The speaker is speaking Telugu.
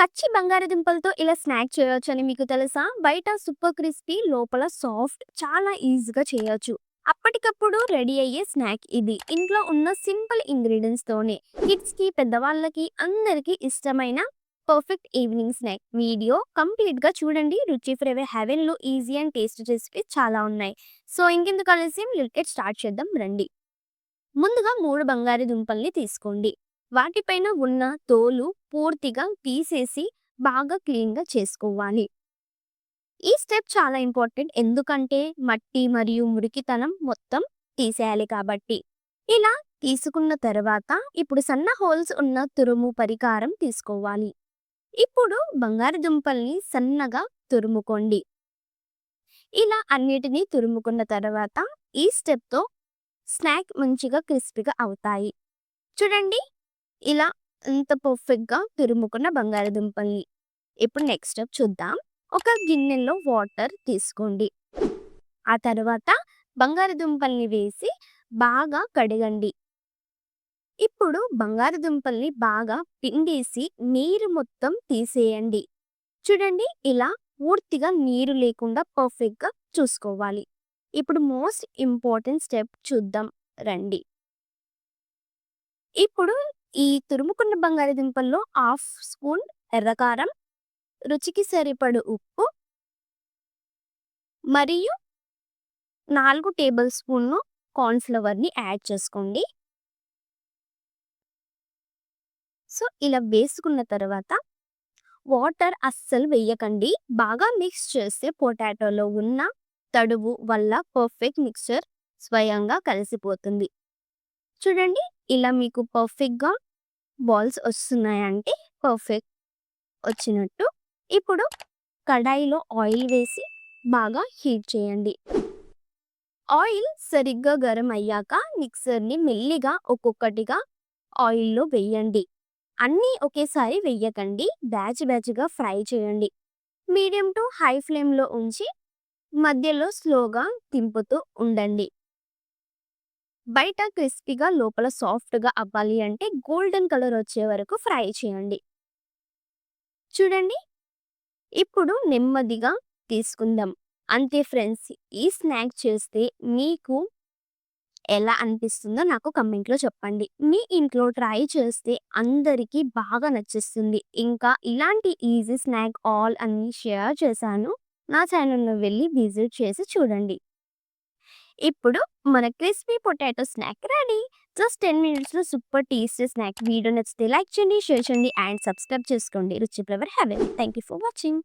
కచ్చి బంగాళదుంపలతో ఇలా స్నాక్ చేయొచ్చని మీకు తెలుసా? బయట సూపర్ క్రిస్పీ, లోపల సాఫ్ట్ చాలా ఈజీగా చేయొచ్చు. అప్పటికప్పుడు రెడీ అయ్యే స్నాక్ ఇది. ఇంట్లో ఉన్న సింపుల్ ఇంగ్రీడియంట్స్ తోనే కిడ్స్‌కి, పెద్దవాళ్ళకి అందరికీ ఇష్టమైన పర్ఫెక్ట్ ఈవినింగ్ స్నాక్. వీడియో కంప్లీట్‌గా చూడండి. రుచి ఫ్లేవర్ హెవెన్‌లో ఈజీ అండ్ టేస్ట్ రెసిపీస్ చాలా ఉన్నాయి. సో ఇంకెందుకు కలిసి లిటికేట్ స్టార్ట్ చేద్దాం రండి. ముందుగా మూడు బంగారు దుంపల్ని తీసుకోండి. వాటిపైన ఉన్న తోలు పూర్తిగా తీసేసి బాగా క్లీన్‌గా చేసుకోవాలి. ఈ స్టెప్ చాలా ఇంపార్టెంట్. ఎందుకంటే మట్టి మరియు మురికితనం మొత్తం తీసేయాలి కాబట్టి. ఇలా తీసుకున్న తర్వాత ఇప్పుడు సన్న హోల్స్ ఉన్న తురుము పరికారం తీసుకోవాలి. ఇప్పుడు బంగాళదుంపల్ని సన్నగా తురుముకోండి. ఇలా అన్నిటినీ తురుముకున్న తర్వాత ఈ స్టెప్‌తో స్నాక్ మంచిగా క్రిస్పీగా అవుతాయి. చూడండి ఇలా ఎంత పర్ఫెక్ట్‌గా తురుముకున్న బంగాళదుంపల్ని. ఇప్పుడు నెక్స్ట్ స్టెప్ చూద్దాం. ఒక గిన్నెలో వాటర్ తీసుకోండి. ఆ తర్వాత బంగాళదుంపల్ని వేసి బాగా కడగండి. ఇప్పుడు బంగాళదుంపల్ని బాగా పిండేసి నీరు మొత్తం తీసేయండి. చూడండి ఇలా పూర్తిగా నీరు లేకుండా పర్ఫెక్ట్‌గా చూసుకోవాలి. ఇప్పుడు మోస్ట్ ఇంపార్టెంట్ స్టెప్ చూద్దాం రండి. ఇప్పుడు ఈ తురుముకున్న బంగాళదుంపల్లో హాఫ్ స్పూన్ ఎర్రకారం, రుచికి సరిపడు ఉప్పు మరియు నాలుగు టేబుల్ స్పూన్‌లు కార్న్ఫ్లవర్ని యాడ్ చేసుకోండి. సో ఇలా వేసుకున్న తర్వాత వాటర్ అస్సలు వేయకండి. బాగా మిక్స్ చేస్తే పొటాటోలో ఉన్న తడువు వల్ల పర్ఫెక్ట్ మిక్స్చర్ స్వయంగా కలిసిపోతుంది. చూడండి ఇలా మీకు పర్ఫెక్ట్‌గా బాల్స్ వస్తున్నాయంటే పర్ఫెక్ట్ వచ్చినట్టు. ఇప్పుడు కడాయిలో ఆయిల్ వేసి బాగా హీట్ చేయండి. ఆయిల్ సరిగ్గా గరం అయ్యాక మిక్సర్‌ని మెల్లిగా ఒక్కొక్కటిగా ఆయిల్‌లో వేయండి. అన్నీ ఒకేసారి వెయ్యకండి బ్యాచ్ బ్యాచ్‌గా ఫ్రై చేయండి. మీడియం టు హై ఫ్లేమ్‌లో ఉంచి మధ్యలో స్లోగా తింపుతూ ఉండండి. బయట క్రిస్పీగా లోపల సాఫ్ట్‌గా అవ్వాలి అంటే గోల్డెన్ కలర్ వచ్చే వరకు ఫ్రై చేయండి. చూడండి ఇప్పుడు నెమ్మదిగా తీసుకుందాం. అంతే ఫ్రెండ్స్. ఈ స్నాక్ చేస్తే మీకు ఎలా అనిపిస్తుందో నాకు కమెంట్‌లో చెప్పండి. మీ ఇంట్లో ట్రై చేస్తే అందరికీ బాగా నచ్చేస్తుంది. ఇంకా ఇలాంటి ఈజీ స్నాక్ ఆల్ అన్ని షేర్ చేశాను. నా ఛానెల్‌లో వెళ్ళి విజిట్ చేసి చూడండి. ఇప్పుడు మన crispy potato snack ready. Just 10 మినిట్స్‌లో సూపర్ టేస్టీ స్నాక్. వీడియో నచ్చితే లైక్ చేయండి, షేర్ చేయండి అండ్ సబ్స్క్రైబ్ చేసుకోండి. Ruchi flavour heaven. Thank you for watching.